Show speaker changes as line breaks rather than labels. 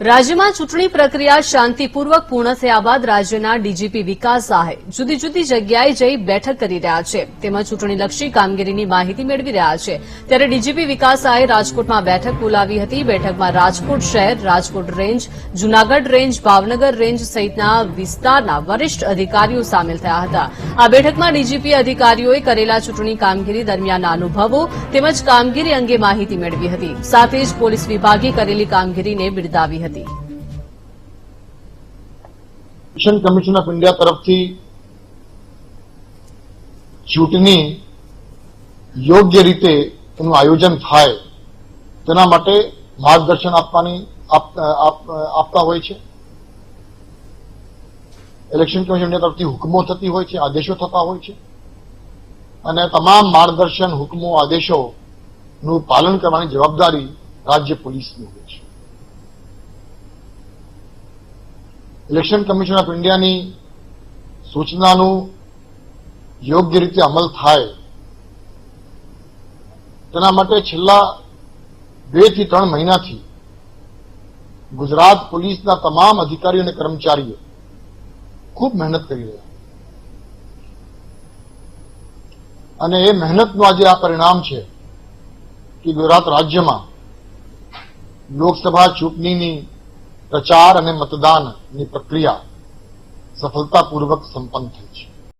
રાજ્યમાં ચૂંટણી પ્રક્રિયા શાંતિપૂર્વક પૂર્ણ થયા બાદ રાજ્યના ડીજીપી વિકાસ સાહે જુદી જુદી જગ્યાએ જઈ બેઠક કરી રહ્યા છે. તેમાં ચૂંટણીલક્ષી કામગીરીની માહિતી મેળવી રહ્યા છે. ત્યારે ડીજીપી વિકાસ સાહે રાજકોટમાં બેઠક બોલાવી હતી. બેઠકમાં રાજકોટ શહેર, Rajkot range, Junagadh range, Bhavnagar range સહિતના વિસ્તારના વરિષ્ઠ અધિકારીઓ સામેલ થયા હતા. આ બેઠકમાં ડીજીપી અધિકારીઓએ કરેલા ચૂંટણી કામગીરી દરમિયાનના અનુભવો તેમજ કામગીરી અંગે માહિતી મેળવી હતી. સાથે જ પોલીસ વિભાગે કરેલી કામગીરીને બિરદાવી હતી.
ઇલેક્શન કમિશન ઓફ ઇન્ડિયા તરફથી ચૂંટણી યોગ્ય રીતે એનું આયોજન થાય, તેના માટે માર્ગદર્શન આપવાની આપ- આપ- આપતા હોય છે. ઇલેક્શન કમિશન ઇન્ડિયા તરફથી હુકમો થતી હોય છે, આદેશો થતા હોય છે. અને તમામ માર્ગદર્શન, હુકમો, આદેશોનું પાલન કરવાની જવાબદારી રાજ્ય પોલીસની હોય છે. ઇલેક્શન કમિશન ઓફ ઇન્ડિયાની સૂચનાનું યોગ્ય રીતે અમલ થાય, તેના માટે છેલ્લા બેથી ત્રણ મહિનાથી ગુજરાત પોલીસના તમામ અધિકારીઓ અને કર્મચારીઓ ખૂબ મહેનત કરી રહ્યા અને એ મહેનતનું આજે આ પરિણામ છે કે ગુજરાત રાજ્યમાં લોકસભા ચૂંટણીની પ્રચાર અને મતદાનની પ્રક્રિયા સફળતાપૂર્વક સંપન્ન થઈ છે.